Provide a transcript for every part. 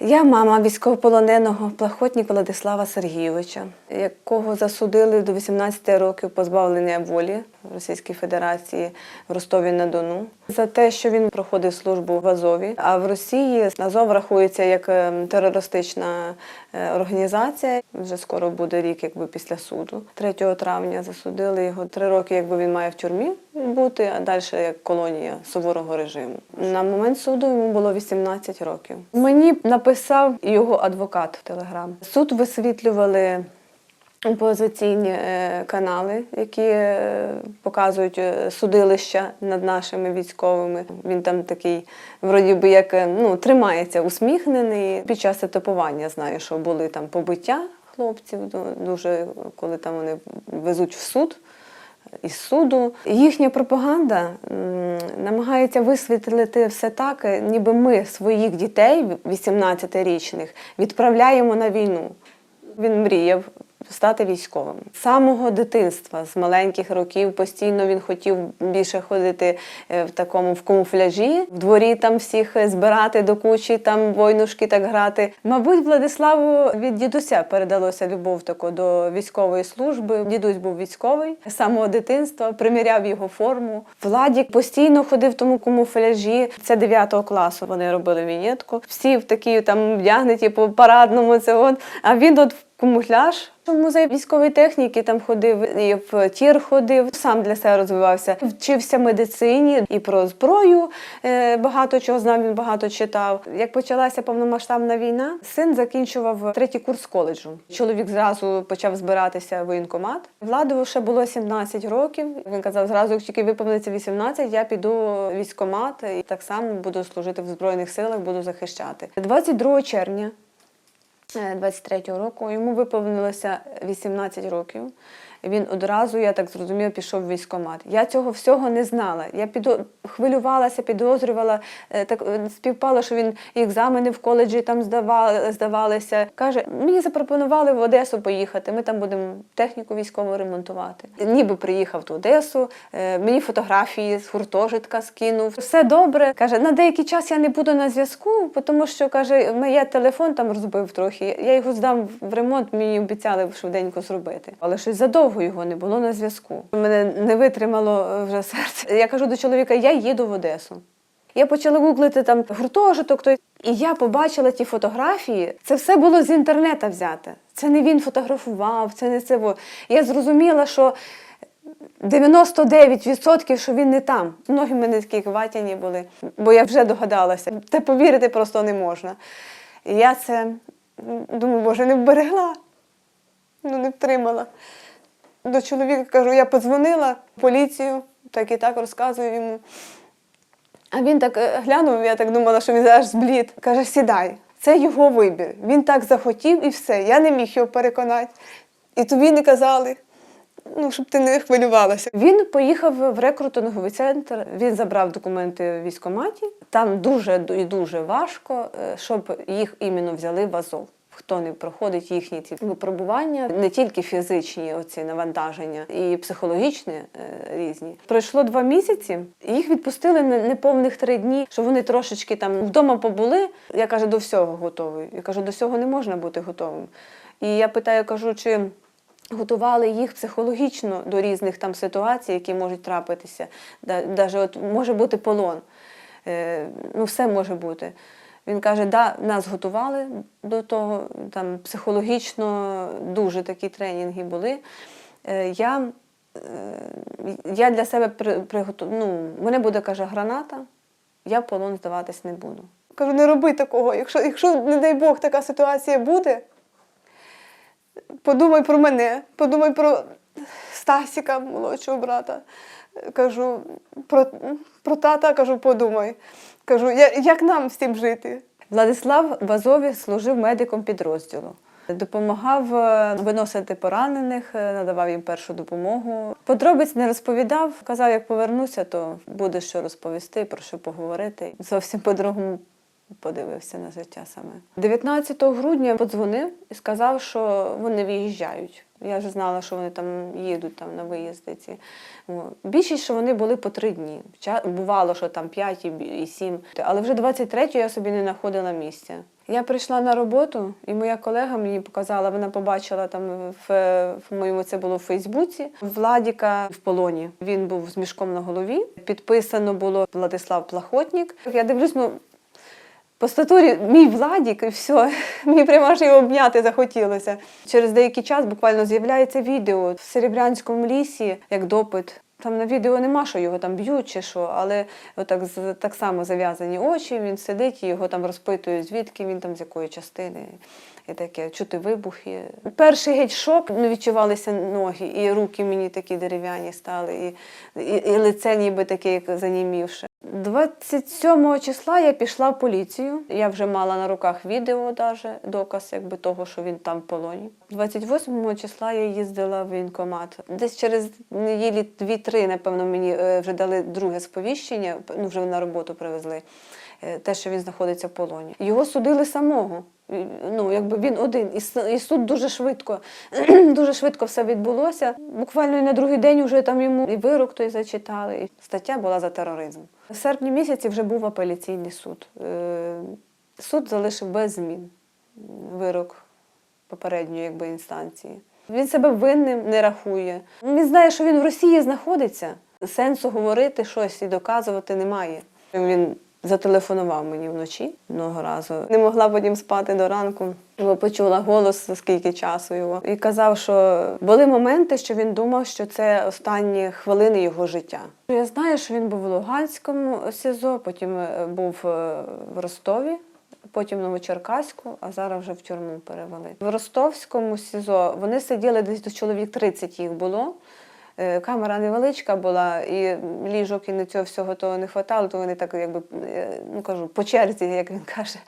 Я мама військовополоненого Плахотніка Владислава Сергійовича, якого засудили до 18 років позбавлення волі в Російській Федерації в Ростові-на-Дону за те, що він проходив службу в Азові. А в Росії Азов рахується як е, терористична е, організація. Вже скоро буде рік, якби після суду. 3 травня засудили його три роки, якби він має в тюрмі бути, а далі як колонія суворого режиму. На момент суду йому було 18 років. Мені написав його адвокат в Телеграм. Суд висвітлювали. Опозиційні е, канали, які е, показують е, судилища над нашими військовими. Він там такий, вроді би, як ну, тримається усміхнений. Під час етапування знаю, що були там побиття хлопців, дуже коли там вони везуть в суд із суду. Їхня пропаганда намагається висвітлити все так, ніби ми своїх дітей, 18-річних, відправляємо на війну. Він мріяв стати військовим. З самого дитинства, з маленьких років, постійно він хотів більше ходити е, в такому в камуфляжі, в дворі там всіх е, збирати до кучі, там войнушки так грати. Мабуть, Владиславу від дідуся передалося любов таку до військової служби. Дідусь був військовий з самого дитинства, приміряв його форму. Владік постійно ходив в тому камуфляжі. Це 9 класу. Вони робили вінєтку. Всі в такі там вдягнуті по парадному. Це от. А він от в камуфляж. В музей військової техніки там ходив, і в тір ходив, сам для себе розвивався. Вчився медицині і про зброю. е, Багато чого знав, він багато читав. Як почалася повномасштабна війна, син закінчував третій курс коледжу. Чоловік зразу почав збиратися в воєнкомат. Владову ще було 17 років. Він казав, зразу як тільки виповниться 18, я піду в військкомат і так само буду служити в Збройних силах, буду захищати. 22 червня 23-го року. Йому виповнилося 18 років. Він одразу, я так зрозуміла, пішов в військкомат. Я цього всього не знала. Я піду хвилювалася, підозрювала. е, Так е, співпало, що він екзамени в коледжі там здавали, здавалися. Каже, мені запропонували в Одесу поїхати. Ми там будемо техніку військову ремонтувати. Ніби приїхав в Одесу, е, мені фотографії з гуртожитка скинув. Все добре. Каже, на деякий час я не буду на зв'язку, тому що каже, моє телефон там розбив трохи. Я його здам в ремонт, мені обіцяли швиденько зробити. Але щось задовго його не було на зв'язку. Мене не витримало е, вже серце. Я кажу до чоловіка: я їду в Одесу. Я почала гуглити там гуртожиток, той, і я побачила ті фотографії. Це все було з інтернету взяте. Це не він фотографував, це не це. Я зрозуміла, що 99% що він не там. Ноги в мене такі ватяні були, бо я вже догадалася. Те повірити просто не можна. І я це думаю, боже, не вберегла, ну не втримала. До чоловіка кажу, я подзвонила в поліцію, так і так розказую йому. А він так е, глянув, я так думала, що він аж зблід. Каже, сідай, це його вибір. Він так захотів і все. Я не міг його переконати. І тобі не казали, ну, щоб ти не хвилювалася. Він поїхав в рекрутинговий центр, він забрав документи в військкоматі. Там дуже і дуже важко, е, щоб їх іменно взяли в Азов. Хто не проходить їхні ці випробування, не тільки фізичні оці навантаження, і психологічні е, різні. Пройшло два місяці, їх відпустили неповних три дні, що вони трошечки там вдома побули. Я кажу, до всього готовий. Я кажу, до всього не можна бути готовим. І я питаю, кажу, чи готували їх психологічно до різних там ситуацій, які можуть трапитися. Навіть от може бути полон. Е, ну, все може бути. Він каже, да, нас готували до того, там психологічно дуже такі тренінги були. Е, Я, е, я для себе при, приготу... ну, мене буде, каже, граната, я в полон здаватись не буду. Кажу, не роби такого. Якщо, якщо, не дай Бог, така ситуація буде, подумай про мене, подумай про Стасіка, молодшого брата. Кажу, про, про тата кажу, подумай. Кажу, як нам цим жити? Владислав в Азові служив медиком підрозділу. Допомагав е, виносити поранених, е, надавав їм першу допомогу. Подробиць не розповідав, казав, як повернуся, то буде що розповісти, про що поговорити. Зовсім по-другому подивився на життя саме. 19 грудня подзвонив і сказав, що вони виїжджають. Я вже знала, що вони там їдуть там на виїзди. Ці. Більшість, що вони були по три дні. Бувало, що там п'ять і сім. Але вже 23 я собі не знаходила місця. Я прийшла на роботу, і моя колега мені показала, вона побачила там в, в моєму це було в Фейсбуці. Владіка в полоні. Він був з мішком на голові. Підписано було Владислав Плахотнік. Я дивлюсь, ну по статурі мій Владік, і все. Мені прямо аж його обняти захотілося. Через деякий час буквально з'являється відео в Серебрянському лісі, як допит. Там на відео нема, що його там б'ють чи що, але отак, так само зав'язані очі, він сидить і його там розпитують, звідки він там, з якої частини. І таке, чути вибухи. Перший геть шок, не відчувалися ноги, і руки мені такі дерев'яні стали, і, і, і лице ніби таке, як занімівше. 27 числа я пішла в поліцію. Я вже мала на руках відео, даже, доказ якби, того, що він там в полоні. 28 числа я їздила в воєнкомат. Десь через неділі 2-3, напевно, мені е, вже дали друге сповіщення, ну вже на роботу привезли. Е, Те, що він знаходиться в полоні. Його судили самого. Ну, якби він один. І, суд дуже швидко, дуже швидко все відбулося. Буквально і на другий день вже там йому і вирок той зачитали. Стаття була за тероризм. В серпні місяці вже був апеляційний суд. Е, Суд залишив без змін вирок попередньої якби, інстанції. Він себе винним не рахує. Він знає, що він в Росії знаходиться. Сенсу говорити щось і доказувати немає. Він зателефонував мені вночі одного разу. Не могла потім спати до ранку, бо почула голос за скільки часу його. І казав, що були моменти, що він думав, що це останні хвилини його життя. Я знаю, що він був в Луганському СІЗО, потім е, був е, в Ростові. Потім в Новочеркаську, а зараз вже в тюрму перевели. В Ростовському СІЗО вони сиділи десь до чоловік 30 їх було. Е, Камера невеличка була, і ліжок і на цього всього того не хватало, то вони так, якби е, ну кажу, по черзі, як він каже,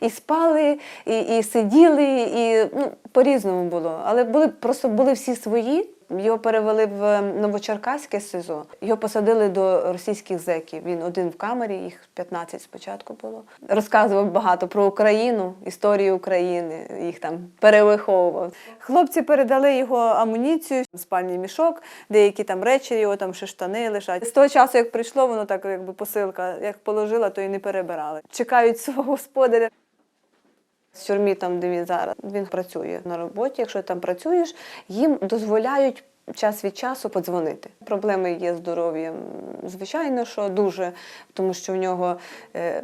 і спали, і, і сиділи, і ну, по-різному було. Але були просто були всі свої. Його перевели в Новочеркаське СИЗО. Його посадили до російських зеків. Він один в камері, їх 15 спочатку було. Розказував багато про Україну, історію України, їх там перевиховував. Хлопці передали його амуніцію, спальний мішок, деякі там речі, його там ще штани лежать. З того часу, як прийшло, воно так якби посилка, як положила, то і не перебирали. Чекають свого господаря. В тюрмі, там, де він зараз, він працює на роботі. Якщо там працюєш, їм дозволяють час від часу подзвонити. Проблеми є здоров'ям, звичайно, що дуже, тому що в нього е,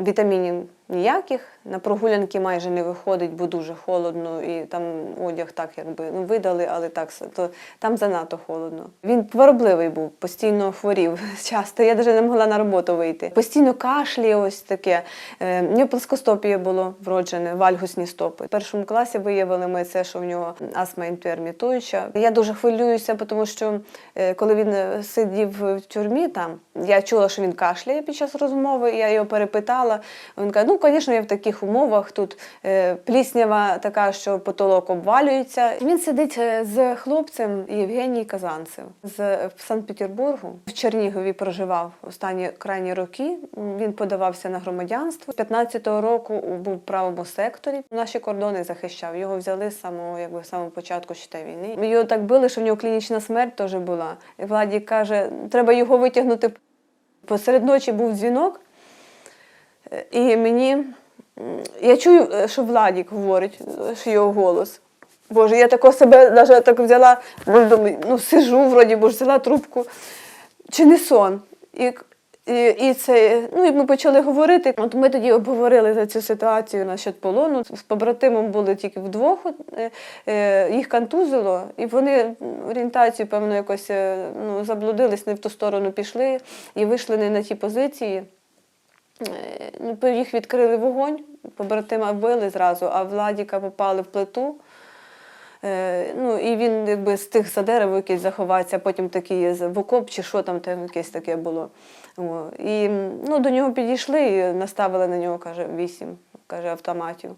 вітамінів ніяких, на прогулянки майже не виходить, бо дуже холодно, і там одяг так якби ну, видали, але так то там занадто холодно. Він хворобливий був, постійно хворів часто. Я навіть не могла на роботу вийти. Постійно кашлі, ось таке. Е, в нього плоскостопія було вроджене, вальгусні стопи. В першому класі виявили ми це, що в нього астма інтермітуюча. Я дуже хвилююся, тому що е, коли він е, сидів в тюрмі, там я чула, що він кашляє під час розмови. Я його перепитала. Він каже: ну, звісно, я в таких умовах тут е, пліснява така, що потолок обвалюється. Він сидить е, з хлопцем Євгеній Казанцев з е, Санкт-Петербургу. В Чернігові проживав останні крайні роки. Він подавався на громадянство. З 15-го року був в правому секторі. Наші кордони захищав. Його взяли з самого, якби, самого початку ще війни. Його так били, що в нього клінічна смерть теж була. Владі каже, треба його витягнути. Посеред ночі був дзвінок. І мені я чую, е, що Владік говорить, що його голос. Боже, я тако себе навіть так взяла, ну, сижу, вроді, бо взяла трубку. Чи не сон? І, і, і це, ну, і ми почали говорити. От ми тоді обговорили за цю ситуацію насчет полону. З побратимом були тільки вдвох, е, е, їх контузило, і вони орієнтацію, певно, якось ну, заблудились, не в ту сторону пішли і вийшли не на ті позиції. Е, Ну, їх відкрили вогонь, побратима вбили зразу, а Владіка попали в плиту. Е, ну, і він якби з тих за дерево якийсь заховався, потім такий в окоп чи що там, там якесь таке було. О, і ну, до нього підійшли і наставили на нього, каже, вісім каже, автоматів.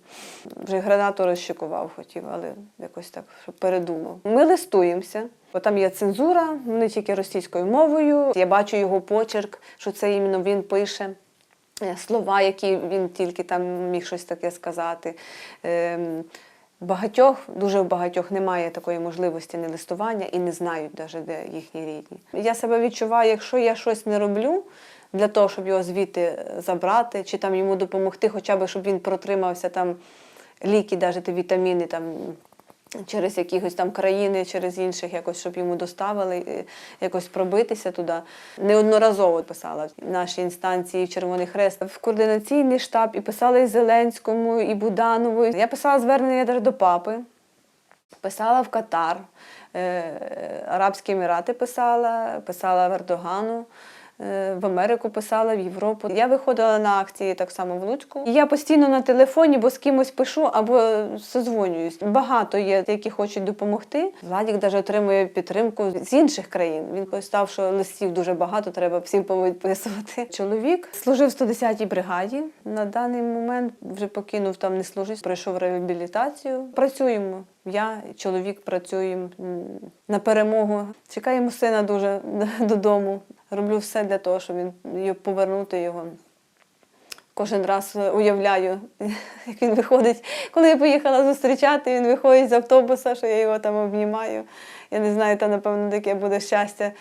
Вже гранату розшикував хотів, але якось так, щоб передумав. Ми листуємося, бо там є цензура, не тільки російською мовою. Я бачу його почерк, що це іменно він пише. Е, Слова, які він тільки там міг щось таке сказати. Ем, Багатьох, дуже багатьох немає такої можливості не листування і не знають навіть, де їхні рідні. Я себе відчуваю, якщо я щось не роблю для того, щоб його звідти забрати, чи там йому допомогти, хоча б щоб він протримався там ліки, навіть вітаміни там. Через якихось там країни, через інших, якось щоб йому доставили, е, якось пробитися туди. Неодноразово писала наші інстанції в Червоний Хрест, в координаційний штаб і писала і Зеленському, і Буданову. Я писала звернення навіть до папи, писала в Катар, е, Арабські Емірати писала, писала в Ердогану. е, В Америку писала, в Європу. Я виходила на акції так само в Луцьку. Я постійно на телефоні, бо з кимось пишу або созвонююсь. Багато є, які хочуть допомогти. Владік навіть отримує підтримку з інших країн. Він постав, що листів дуже багато, треба всім повідписувати. Чоловік служив в 110-й бригаді. На даний момент вже покинув там, не служить, пройшов реабілітацію. Працюємо. Я, чоловік працюємо на перемогу. Чекаємо сина дуже додому. Роблю все для того, щоб він повернути його. Кожен раз уявляю, як він виходить. Коли я поїхала зустрічати, він виходить з автобуса, що я його там обнімаю. Я не знаю, та напевно таке буде щастя.